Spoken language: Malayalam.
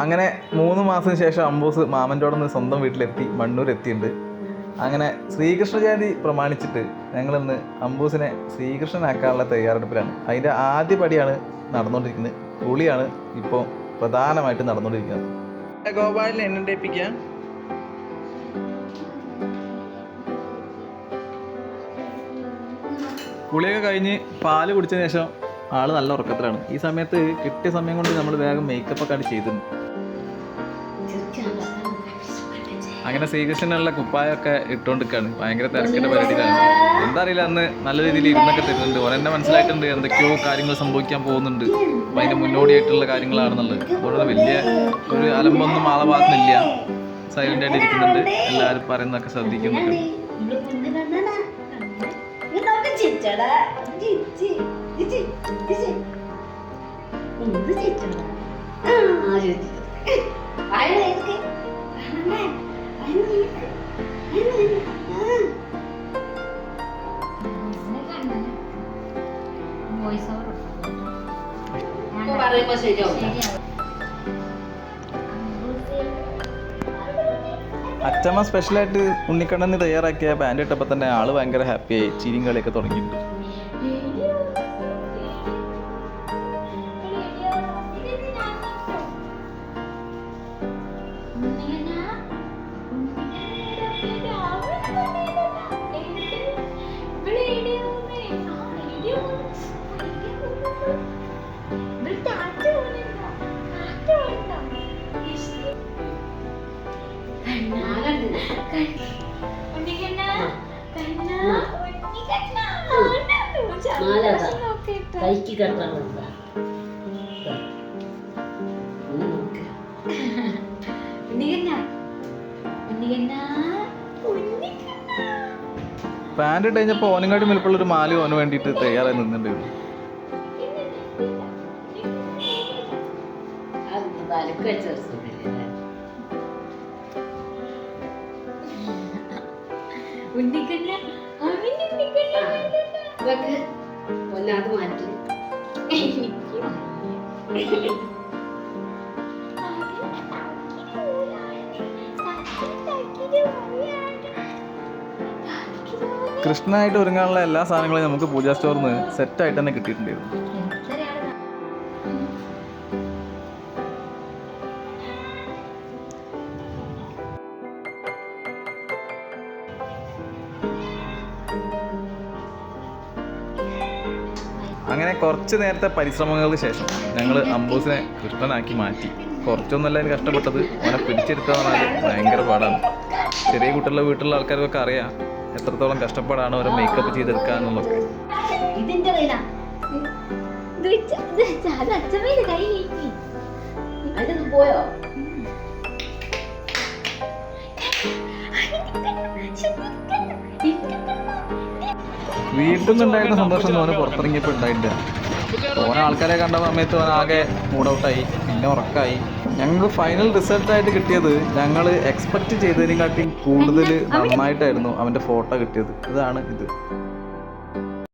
അങ്ങനെ മൂന്ന് മാസത്തിന് ശേഷം അംബൂസ് മാമന്റെ അവിടെ നിന്ന് സ്വന്തം വീട്ടിലെത്തി മണ്ണൂർ എത്തിയിട്ടുണ്ട് അങ്ങനെ ശ്രീകൃഷ്ണ ജയന്തി പ്രമാണിച്ചിട്ട് ഞങ്ങളിന്ന് അംബൂസിനെ ശ്രീകൃഷ്ണനാക്കാനുള്ള തയ്യാറെടുപ്പിലാണ്. അതിന്റെ ആദ്യ പടിയാണ് നടന്നുകൊണ്ടിരിക്കുന്നത്. കുളിയാണ് ഇപ്പോൾ പ്രധാനമായിട്ട് നടന്നുകൊണ്ടിരിക്കുന്നത്. ഗോപാലിനെ എണ്ണണ്ടേപ്പിക്കാം കുളിയൊക്കെ കഴിഞ്ഞ് പാൽ കുടിച്ചതിന് ശേഷം ആൾ നല്ല ഉറക്കത്തിലാണ്. ഈ സമയത്ത് കിട്ടിയ സമയം കൊണ്ട് നമ്മൾ വേഗം മേക്കപ്പ് ഒക്കെ ചെയ്തിട്ടുണ്ട് അങ്ങനെ ശ്രീകൃഷ്ണനുള്ള കുപ്പായൊക്കെ ഇട്ടുകൊണ്ടിരിക്കുകയാണ് ഭയങ്കര തിരക്കിന്റെ പരിപാടിയിലാണ്. എന്താ അറിയില്ല അന്ന് നല്ല രീതിയിൽ ഇരുന്നൊക്കെ തരുന്നുണ്ട്. എന്നെ മനസ്സിലായിട്ടുണ്ട് എന്തൊക്കെയോ കാര്യങ്ങൾ സംഭവിക്കാൻ പോകുന്നുണ്ട്. അപ്പൊ മുന്നോടിയായിട്ടുള്ള കാര്യങ്ങളാണെന്നുള്ളത്. അതുകൊണ്ട് വലിയ ഒരു അലമ്പൊന്നും ആളെ ഭാഗത്തുനിന്നില്ല. സൈലന്റ് ആയിട്ട് ഇരിക്കുന്നുണ്ട്. എല്ലാവരും പറയുന്നതൊക്കെ ശ്രദ്ധിക്കുന്നുണ്ട്. വോയിസ് ഓവർ ഇപ്പൊ പറയുമ്പോ ശരിയാവും അച്ചമ്മ സ്പെഷ്യലായിട്ട് ഉണ്ണിക്കണ്ണന് തയ്യാറാക്കിയ പാന്റ് ഇട്ടപ്പോൾ തന്നെ ആൾ ഭയങ്കര ഹാപ്പിയായി ചിരിയും തുടങ്ങിയിട്ടുണ്ട്. കെട്ടാനുണ്ടാ നോക്ക് പാന്റ് ഇട്ട് കഴിഞ്ഞപ്പോൾ ഓനങ്ങാടി വലുപ്പമുള്ള ഒരു മാല ഓന് വേണ്ടിട്ട് തയ്യാറായി നിന്നിട്ടുണ്ട്. തലക്ക് വെച്ച ഇതൊക്കെ ഒന്നാമത് മാറ്റി. കൃഷ്ണനായിട്ട് ഒരുങ്ങാനുള്ള എല്ലാ സാധനങ്ങളും നമുക്ക് പൂജാ സ്റ്റോറിൽ നിന്ന് സെറ്റായിട്ട് തന്നെ കിട്ടിയിട്ടുണ്ടായിരുന്നു. അങ്ങനെ കുറച്ച് നേരത്തെ പരിശ്രമങ്ങൾക്ക് ശേഷം ഞങ്ങൾ അമ്പൂസിനെ കൃഷ്ണനാക്കി മാറ്റി. കുറച്ചൊന്നല്ല കഷ്ടപ്പെട്ടത്. അവനെ പറഞ്ഞാൽ ഭയങ്കര പാടാണ്. ചെറിയ കുട്ടികളുടെ വീട്ടിലുള്ള ആൾക്കാർക്കൊക്കെ അറിയാം എത്രത്തോളം കഷ്ടപ്പാടാണ് അവരെ മേക്കപ്പ് ചെയ്തെടുക്കുക എന്നുള്ളതൊക്കെ ഇതിന്റെ കയ്യിലാ. വീട്ടിൽ നിന്നുണ്ടായിരുന്ന സന്തോഷം ഓന് പുറത്തിറങ്ങിയപ്പോൾ ഉണ്ടായിട്ടില്ല ഓന ആൾക്കാരെ കണ്ട സമയത്ത് ഓൻ ആകെ മൂഡ് ഔട്ടായി പിന്നെ ഉറക്കായി. ഞങ്ങൾ ഫൈനൽ റിസൾട്ടായിട്ട് കിട്ടിയത് ഞങ്ങൾ എക്സ്പെക്ട് ചെയ്തതിനെക്കാട്ടിയും കൂടുതൽ നന്നായിട്ടായിരുന്നു അവന്റെ ഫോട്ടോ കിട്ടിയത്. ഇതാണ് ഇത്.